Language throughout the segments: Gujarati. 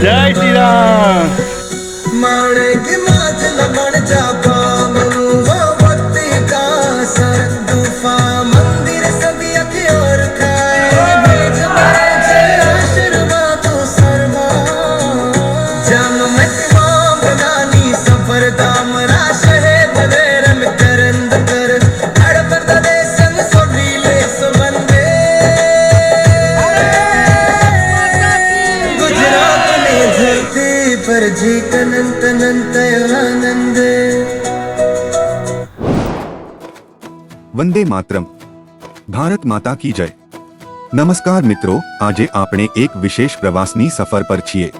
જય શ્રી રામ વંદે માતરમ. ભારત માતા કી જય. નમસ્કાર મિત્રો, આજે આપણે એક વિશેષ પ્રવાસની સફર પર છીએ.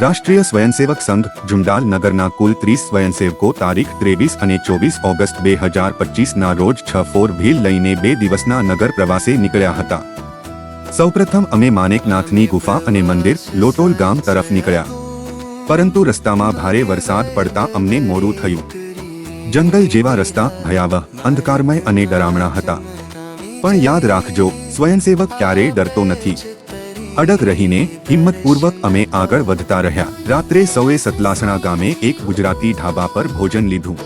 રાષ્ટ્રીય સ્વયંસેવક સંઘ, જુંડાલ નગરના કુલ ત્રીસ સ્વયંસેવકો તારીખ ત્રેવીસ અને ચોવીસ ઓગસ્ટ બે હજાર પચીસના રોજ છ ફોર વ્હીલ લઈને બે દિવસના નગર પ્રવાસે નીકળ્યા હતા. સૌપ્રથમ અમે માનેકનાથની ગુફા અને મંદિર, લોટોલ ગામ તરફ નીકળ્યા. પરંતુ રસ્તામાં ભારે વરસાદ પડતા અમને મોડું થયું. જંગલ જેવા રસ્તા ભયાવહ, અંધકારમય અને ડરામણા હતા. પણ યાદ રાખજો, સ્વયંસેવક ક્યારેય ડરતો નથી. અડગ રહીને હિંમતપૂર્વક અમે આગળ વધતા રહ્યા. રાત્રે સૌએ સતલાસણા ગામે એક ગુજરાતી ઢાબા પર ભોજન લીધું.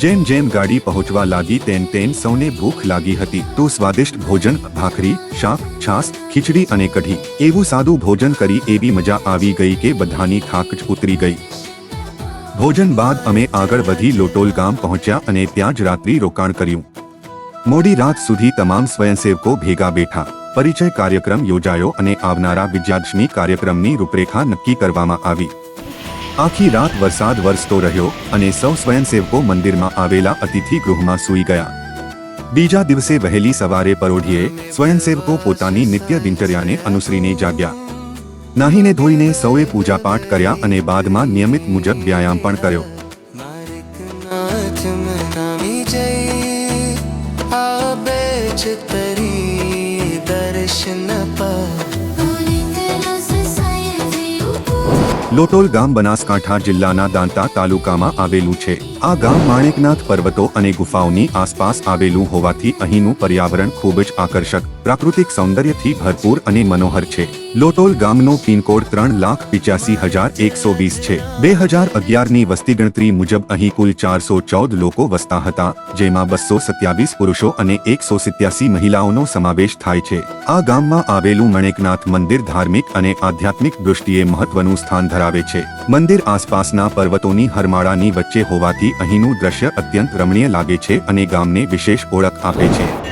જેમ જેમ ગાડી પહોંચવા લાગી તેમ તેમ સૌને ભૂખ લાગી હતી. તો સ્વાદિષ્ટ ભોજન, ભાખરી, શાક છાસ ખીચડી અને કઢી. એવું સાદું ભોજન કરી એવી મજા આવી ગઈ કે બધાની થાક જ ઉતરી ગઈ. ભોજન બાદ અમે આગળ વધી લોટોલ ગામ પહોંચ્યા અને ત્યાં જ રાત્રિ રોકાણ કર્યું. મોડી રાત સુધી તમામ સ્વયંસેવકો ભેગા બેઠા. પરિચય કાર્યક્રમ યોજાયો અને આવનારા વિજયાદશમી કાર્યક્રમની રૂપરેખા નક્કી કરવામાં આવી. આખી રાત વરસાદ વરસતો રહ્યો અને સૌ સ્વયંસેવકો મંદિરમાં આવેલા અતિથિ ગૃહમાં સૂઈ ગયા. બીજા દિવસે વહેલી સવારે પરોઢીએ સ્વયંસેવકો પોતાની નિત્ય દિનચર્યાને અનુસરીને જાગ્યા. નાહીને ધોઈને સૌએ પૂજાપાઠ કર્યા અને બાદમાં નિયમિત મુજબ વ્યાયામ પણ કર્યો. લોટોલ ગામ બનાસકાંઠા જિલ્લાના દાંતા તાલુકામાં આવેલું છે. આ ગામ માણેકનાથ પર્વતો અને ગુફાઓની આસપાસ આવેલું હોવાથી અહીંનું પર્યાવરણ ખૂબ જ આકર્ષક, પ્રાકૃતિક સૌંદર્યથી ભરપૂર અને મનોહર છે. લોટોલ ગામનો પિનકોડ ત્રણ લાખ પિચ્યાસી હજાર એકસો વીસ છે. બે હજાર અગિયારની વસ્તી ગણતરી મુજબ અહીં કુલ ચારસો ચૌદ લોકો વસતા હતા, જેમાં બસો સત્યાવીસ પુરુષો અને એકસો સિત્યાસી મહિલાઓનો સમાવેશ થાય છે. આ ગામમાં આવેલું મણેકનાથ મંદિર ધાર્મિક અને આધ્યાત્મિક દૃષ્ટિએ મહત્વનું સ્થાન ધરાવે છે. મંદિર આસપાસના પર્વતોની હરમાળાની વચ્ચે હોવાથી અહીંનું દ્રશ્ય અત્યંત રમણીય લાગે છે અને ગામને વિશેષ ઓળખ આપે છે.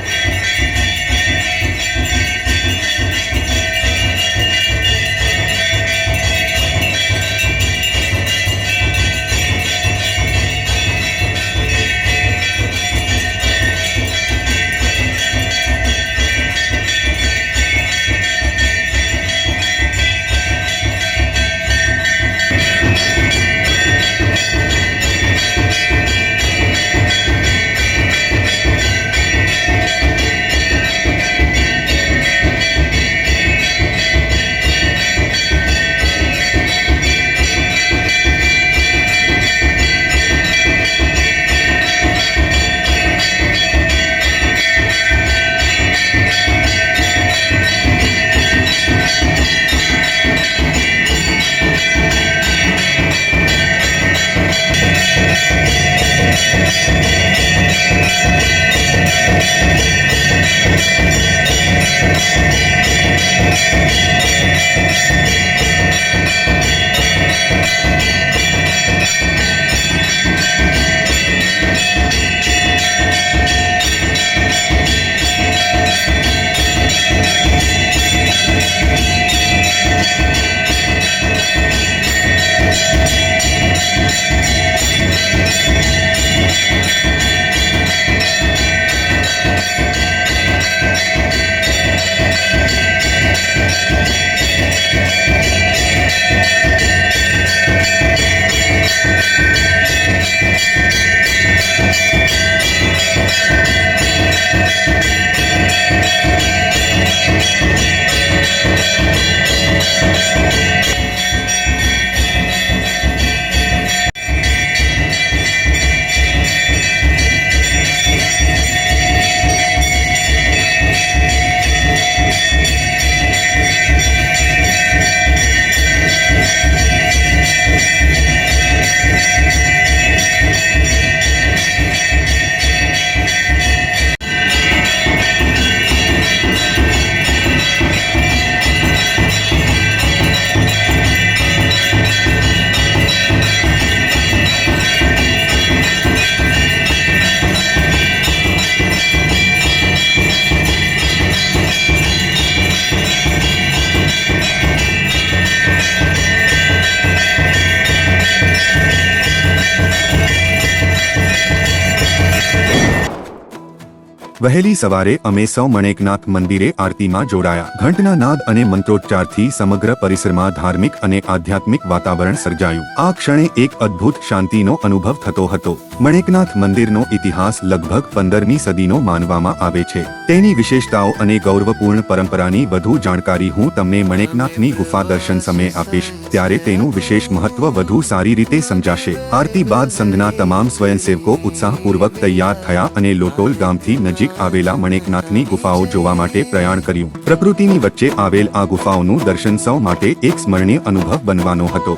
વહેલી સવારે અમે સૌ મણેકનાથ મંદિરે આરતીમાં જોડાયા. ઘંટના નાદ અને મંત્રોચ્ચારથી સમગ્ર પરિસરમાં ધાર્મિક અને આધ્યાત્મિક વાતાવરણ સર્જાયું. આ ક્ષણે એક અદ્ભુત શાંતિનો અનુભવ થતો હતો. મણેકનાથ મંદિરનો ઇતિહાસ લગભગ પંદરમી સદીનો માનવામાં આવે છે. તેની વિશેષતાઓ અને ગૌરવપૂર્ણ પરંપરાની વધુ જાણકારી હું તમને મણેકનાથની ગુફા દર્શન સમયે આપીશ. ત્યારે તેનું વિશેષ મહત્વ વધુ સારી રીતે સમજાશે. આરતી બાદ સંઘના તમામ સ્વયંસેવકો ઉત્સાહપૂર્વક તૈયાર થયા અને લોટોલ ગામથી નજીક આવેલા મણેકનાથની ગુફાઓ જોવા માટે પ્રયાણ કર્યું. પ્રકૃતિની વચ્ચે આવેલ આ ગુફાઓનું દર્શન સૌ માટે એક સ્મરણીય અનુભવ બનવાનો હતો.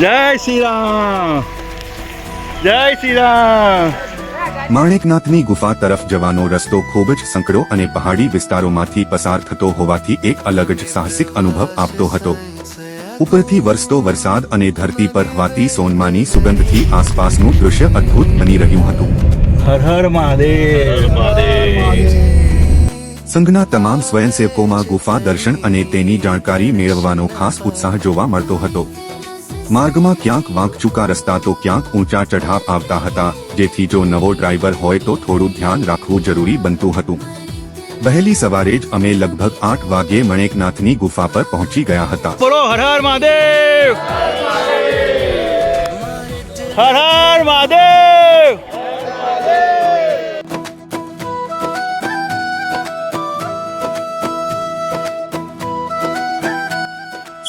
જય શ્રી રામ જય શ્રી રામ માણેકનાથની ગુફા તરફ જવાનો રસ્તો ખૂબ જ સંકડો અને પહાડી વિસ્તારોમાંથી પસાર થતો હોવાથી એક અલગ જ સાહસિક અનુભવ આપતો હતો. ઉપરથી વરસતો વરસાદ અને ધરતી પર હવાતી સોનમાની સુગંધથી આસપાસનું દૃશ્ય અદ્ભુત બની રહ્યું હતું. હર હર મહાદેવ. સંઘના તમામ સ્વયંસેવકોમાં ગુફા દર્શન અને તેની જાણકારી મેળવવાનો ખાસ ઉત્સાહ જોવા મળતો હતો. માર્ગમાં ક્યાંક વાંકચૂકા રસ્તા તો ક્યાંક ઊંચા ચઢાવ આવતા હતા જેથી જો નવો ડ્રાઈવર હોય તો થોડું ધ્યાન રાખવું જરૂરી બનતું હતું. વહેલી સવારે જ અમે લગભગ આઠ વાગ્યે મણેકનાથની ગુફા પર પહોંચી ગયા હતા. બોલો હર હર મહાદેવ! હર હર મહાદેવ!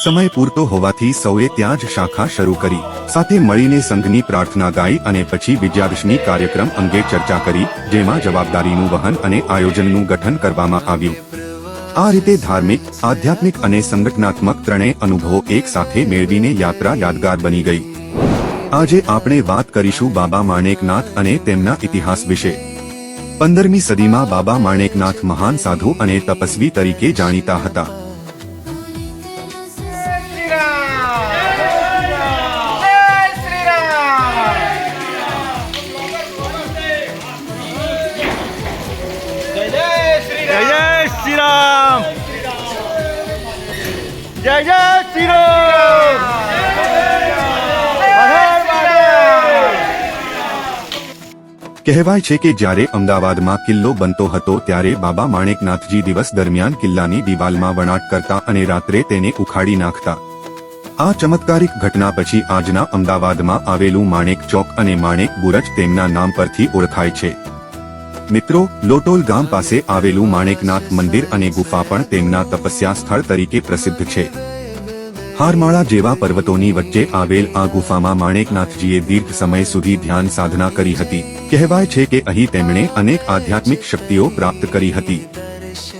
સમય પૂરતો હોવાથી સૌએ ત્યાં જ શાખા શરૂ કરી. સાથે મળીને સંઘની પ્રાર્થના ગાઈ અને પછી વિજયાદશમી કાર્યક્રમ અંગે ચર્ચા કરી, જેમાં જવાબદારીનું વહન અને આયોજનનું ગઠન કરવામાં આવ્યું. આ રીતે ધાર્મિક, આધ્યાત્મિક અને સંગઠનાત્મક ત્રણેય અનુભવો એક સાથે મેળવીને યાત્રા યાદગાર બની ગઈ. આજે આપણે વાત કરીશું બાબા માણેકનાથ અને તેમના ઇતિહાસ વિશે. પંદરમી સદીમાં બાબા માણેકનાથ મહાન સાધુ અને તપસ્વી તરીકે જાણીતા હતા. જય જય શ્રી કહેવાય છે કે જ્યારે અમદાવાદમાં કિલ્લો બનતો હતો ત્યારે બાબા માણેકનાથજી દિવસ દરમિયાન કિલ્લાની દિવાલમાં વણાટ કરતા અને રાત્રે તેને ઉખાડી નાખતા. આ ચમત્કારિક ઘટના પછી આજના અમદાવાદમાં આવેલું માણેક ચોક અને માણેક બુરજ તેમના નામ પરથી ઓળખાય છે. મિત્રો, લોટોલ ગામ પાસે આવેલું માણેકનાથ મંદિર અને ગુફા પણ તેમના તપસ્યા સ્થળ તરીકે પ્રસિદ્ધ છે. હારમાળા જેવા પર્વતોની વચ્ચે આવેલ આ ગુફામાં માણેકનાથજીએ દીર્ઘ સમય સુધી ધ્યાન સાધના કરી હતી. કહેવાય છે કે અહીં તેમણે અનેક આધ્યાત્મિક શક્તિઓ પ્રાપ્ત કરી હતી.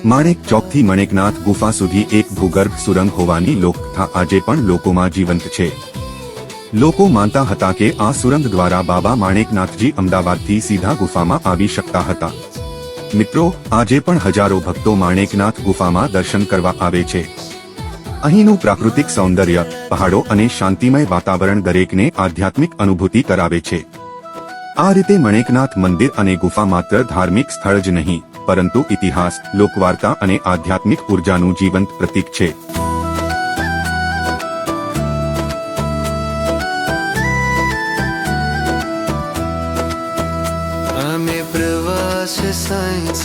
માણેક ચોકથી મણેકનાથ ગુફા સુધી એક ભૂગર્ભ સુરંગ હોવાની લોકકથા આજે પણ લોકોમાં જીવંત છે. લોકો માનતા હતા કે આ સુરંગ દ્વારા બાબા માણેકનાથજી અમદાવાદથી સીધા ગુફામાં આવી શકતા હતા. મિત્રો, આજે પણ હજારો ભક્તો માણેકનાથ ગુફામાં દર્શન કરવા આવે છે. અહીંનું પ્રાકૃતિક સૌંદર્ય, પહાડો અને શાંતિમય વાતાવરણ દરેકને આધ્યાત્મિક અનુભૂતિ કરાવે છે. આ રીતે મણેકનાથ મંદિર અને ગુફા માત્ર ધાર્મિક સ્થળ જ નહીં, પરંતુ ઇતિહાસ, લોકવાર્તા અને આધ્યાત્મિક ઉર્જાનું જીવંત પ્રતીક છે. પ્રવાસ સાયન્સ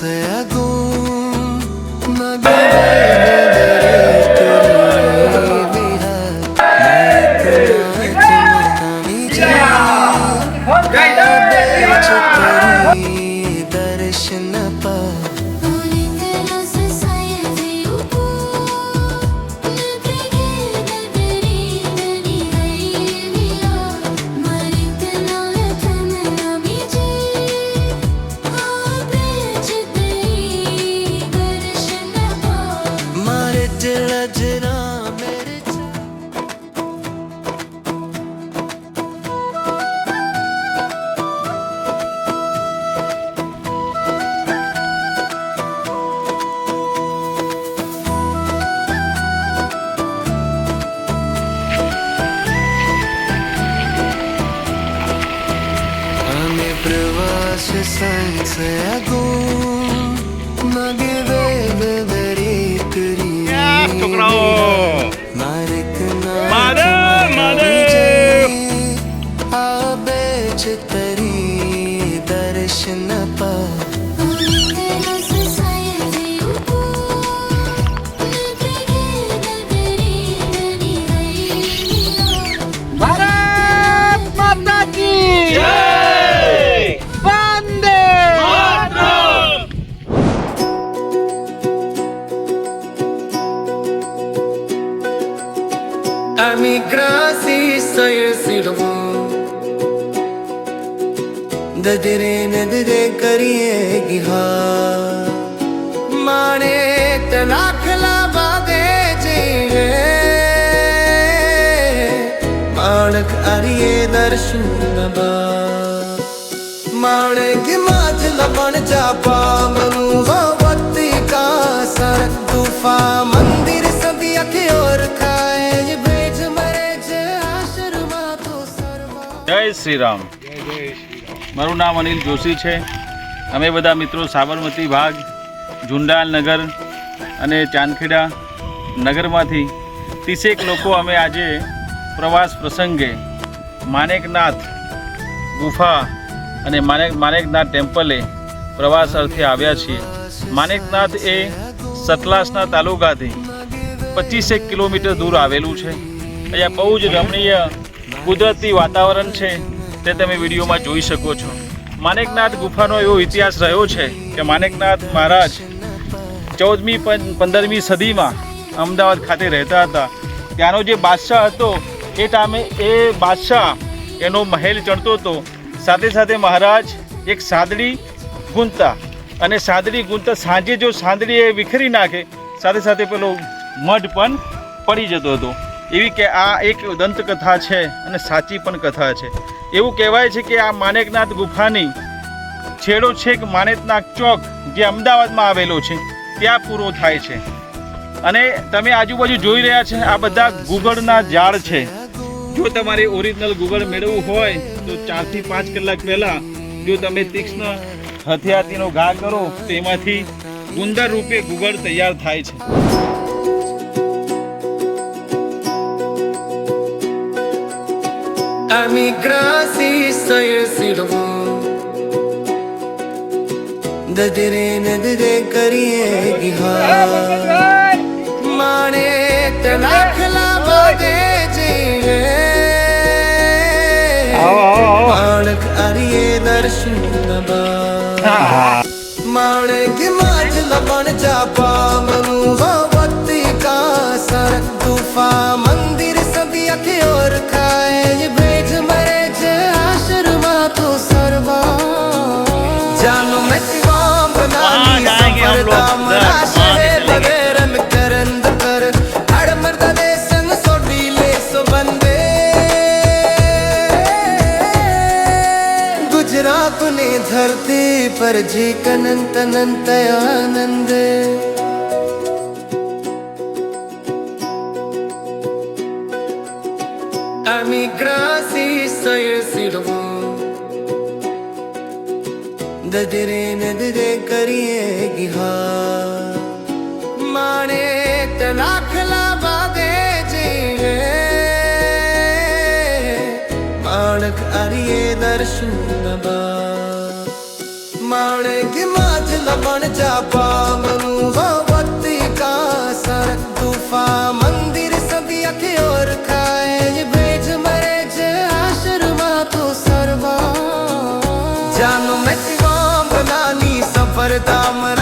દર્શન પા say ददरे नजरे करिए हाँ। माने तला खिला बागे जी माणक अरिए दर्शन माणक माज लबण जापा। मनुवा वत्ती का सर तूफा। मंदिर सदी अखे और खाए। भेज मरे जे तो जय श्री राम। जय जय श्री મારું નામ અનિલ જોશી છે. અમે બધા મિત્રો સાબરમતી ભાગ ઝુંડાલ નગર અને ચાંદખેડા નગરમાંથી ત્રીસેક લોકો અમે આજે પ્રવાસ પ્રસંગે માનેકનાથ ગુફા અને માનેક માનેકનાથ ટેમ્પલે પ્રવાસ અર્થે આવ્યા છીએ. માનેકનાથ એ સતલાસના તાલુકાથી પચીસેક કિલોમીટર દૂર આવેલું છે. અહીંયા બહુ જ રમણીય કુદરતી વાતાવરણ છે. તે તમે વિડીયોમાં જોઈ શકો છો. માનેકનાથ ગુફાનો એવો ઇતિહાસ રહ્યો છે કે માનેકનાથ મહારાજ ચૌદમી પંદરમી સદીમાં અમદાવાદ ખાતે રહેતા હતા. ત્યાંનો જે બાદશાહ હતો, એ ટાઈમે એ બાદશાહ એનો મહેલ ચણતો હતો. સાથે સાથે મહારાજ એક સાદડી ગુંતા અને સાદડી ગુંતા સાંજે જો સાંદડી એ વિખરી નાખે, સાથે સાથે પેલો મઢ પણ પડી જતો હતો. એવી કે આ એક દંતકથા છે અને સાચી પણ કથા છે. એવું કહેવાય છે કે આ માનેકનાથ ગુફાની છેડો છેક માનેકનાથ ચોક જે અમદાવાદમાં આવેલો છે, ત્યાં પૂરો થાય છે. અને તમે આજુબાજુ જોઈ રહ્યા છે, આ બધા ગુગળના ઝાડ છે. જો તમારે ઓરિજિનલ ગુગળ મેળવવું હોય, તો ચારથી પાંચ કલાક પહેલાં જો તમે તીક્ષ્ણ હથિયારથીનો ઘા કરો, તેમાંથી ગુંદર રૂપે ગુગળ તૈયાર થાય છે. migrasi sayırsilum દદરે નદરે કરીએ વિહાર માણે તને ખલા બાગે જીવે માણક અરિયે દર્શન નબા માણક માજ લબણ જાપા મનુવા વત્તિકા સર તુફા મંદિર ವರ್ಜಿಕ ನಂತ ನಂತಯ ಆನಂದ আমি গ্রাসি সয়সিডম দদরে নদরে করিয়ে গিহা মানে তলাখলা বাদে যে মানক अरिए दर्शन বাবা ನನಗೆ ಮಾತಿನ ಬಣಜ ಪಾಮನು ವತ್ತಿ ಕಾಸರ ತುಫಾ મંદિર સદી આખે ઓર ખાય ભેજ મરે જે આશરમાં તો સર્વા જાનો મેં શિવામ નાની સફરતા મરે